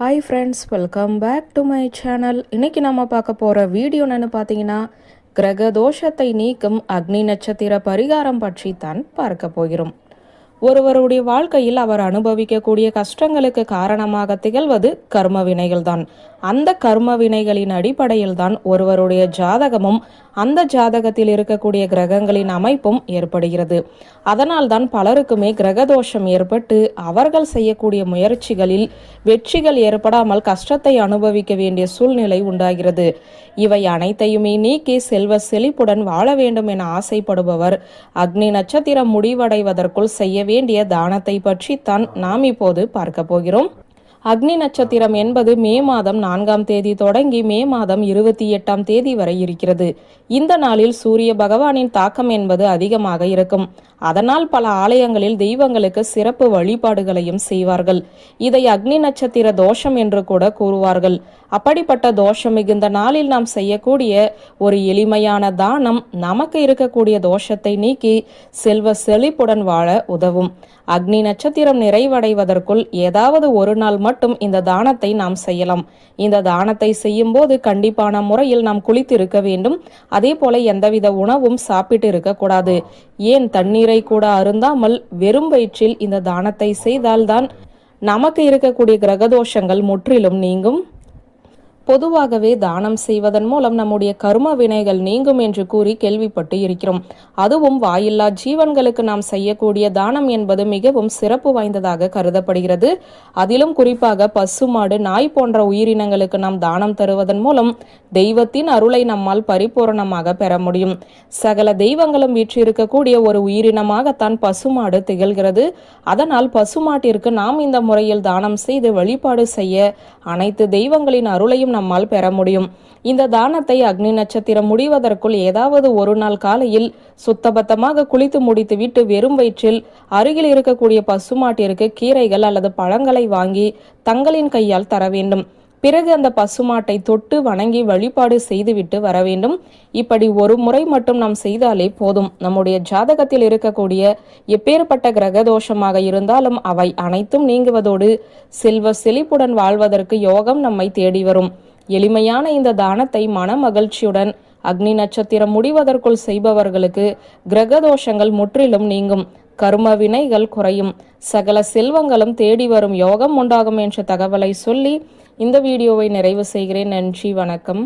Hi friends welcome back to my channel இன்றைக்கி நம்ம பார்க்க போகிற வீடியோ என்னென்னு பார்த்தீங்கன்னா கிரக தோஷத்தை நீக்கும் அக்னி நட்சத்திர பரிகாரம் பற்றி தான் பார்க்க போகிறோம். ஒருவருடைய வாழ்க்கையில் அவர் அனுபவிக்கக்கூடிய கஷ்டங்களுக்கு காரணமாக திகழ்வது கர்ம வினைகள்தான் அந்த கர்ம வினைகளின் அடிப்படையில் தான் ஒருவருடைய ஜாதகமும் அந்த ஜாதகத்தில் இருக்கக்கூடிய கிரகங்களின் அமைப்பும் ஏற்படுகிறது. அதனால் தான் பலருக்குமே கிரகதோஷம் ஏற்பட்டு அவர்கள் செய்யக்கூடிய முயற்சிகளில் வெற்றிகள் ஏற்படாமல் கஷ்டத்தை அனுபவிக்க வேண்டிய சூழ்நிலை உண்டாகிறது. இவை அனைத்தையுமே நீக்கி செல்வ செழிப்புடன் வாழ வேண்டும் என ஆசைப்படுபவர் அக்னி நட்சத்திரம் முடிவடைவதற்குள் செய்ய வேண்டிய தானத்தை பற்றி தான் நாம் இப்போது பார்க்க போகிறோம். அக்னி நட்சத்திரம் என்பது மே மாதம் நான்காம் தேதி தொடங்கி மே மாதம் இருபத்தி எட்டாம் தேதி வரை இருக்கிறது. இந்த நாளில் சூரிய பகவானின் தாக்கம் என்பது அதிகமாக இருக்கும். அதனால் பல ஆலயங்களில் தெய்வங்களுக்கு சிறப்பு வழிபாடுகளையும் செய்வார்கள். இதை அக்னி நட்சத்திர தோஷம் என்று கூட கூறுவார்கள். அப்படிப்பட்ட தோஷம் மிகுந்த நாளில் நாம் செய்யக்கூடிய ஒரு எளிமையான தானம் நமக்கு இருக்கக்கூடிய தோஷத்தை நீக்கி செல்வ செழிப்புடன் வாழ உதவும். அக்னி நட்சத்திரம் நிறைவடைவதற்குள் ஏதாவது ஒரு நாள் மட்டும் இந்த தானத்தை நாம் செய்யலாம். இந்த தானத்தை செய்யும் போது கண்டிப்பான முறையில் நாம் குளித்திருக்க வேண்டும். அதே போல எந்தவித உணவும் சாப்பிட்டு இருக்கக்கூடாது ஏன் தண்ணீரை கூட அருந்தாமல் வெறும் வயிற்றில் இந்த தானத்தை செய்தால்தான் நமக்கு இருக்கக்கூடிய கிரகதோஷங்கள் முற்றிலும் நீங்கும்? பொதுவாகவே தானம் செய்வதன் மூலம் நம்முடைய கர்ம வினைகள் நீங்கும் என்று கூறி கேள்விப்பட்டு இருக்கிறோம். அதுவும் வாயில்லா ஜீவன்களுக்கு நாம் செய்யக்கூடிய தானம் என்பது மிகவும் சிறப்பு வாய்ந்ததாக கருதப்படுகிறது. அதிலும் குறிப்பாக பசுமாடு நாய் போன்ற உயிரினங்களுக்கு நாம் தானம் தருவதன் மூலம் தெய்வத்தின் அருளை நம்மால் பரிபூரணமாக பெற முடியும். சகல தெய்வங்களும் வீற்றிருக்கக்கூடிய ஒரு உயிரினமாகத்தான் பசுமாடு திகழ்கிறது. அதனால் பசுமாட்டிற்கு நாம் இந்த முறையில் தானம் செய்து வழிபாடு செய்ய அனைத்து தெய்வங்களின் அருளையும் நம்மால் பெற முடியும். இந்த தானத்தை அக்னி நட்சத்திரம் முடிவதற்குள் ஏதாவது ஒரு நாள் காலையில் சுத்தபத்தமாக குளித்து முடித்துவிட்டு வெறும் வயிற்றில் அருகில் இருக்கக்கூடிய பசுமாட்டிற்கு கீரைகள் அல்லது பழங்களை வாங்கி தங்களின் கையால் தர வேண்டும். பிறகு அந்த பசுமாட்டை தொட்டு வணங்கி வழிபாடு செய்துவிட்டு வர வேண்டும். இப்படி ஒரு முறை மட்டும் நாம் செய்தாலே போதும். நம்முடைய ஜாதகத்தில் இருக்கக்கூடிய எப்பேற்பட்ட கிரக தோஷமாக இருந்தாலும் அவை அனைத்தும் நீங்குவதோடு செல்வ செழிப்புடன் வாழ்வதற்கு யோகம் நம்மை தேடி வரும். எளிமையான இந்த தானத்தை மன மகிழ்ச்சியுடன் அக்னி நட்சத்திரம் முடிவதற்குள் செய்பவர்களுக்கு கிரகதோஷங்கள் முற்றிலும் நீங்கும். கர்ம வினைகள் குறையும். சகல செல்வங்களும் தேடி வரும் யோகம் உண்டாகும் என்ற தகவலை சொல்லி இந்த வீடியோவை நிறைவு செய்கிறேன். நன்றி வணக்கம்.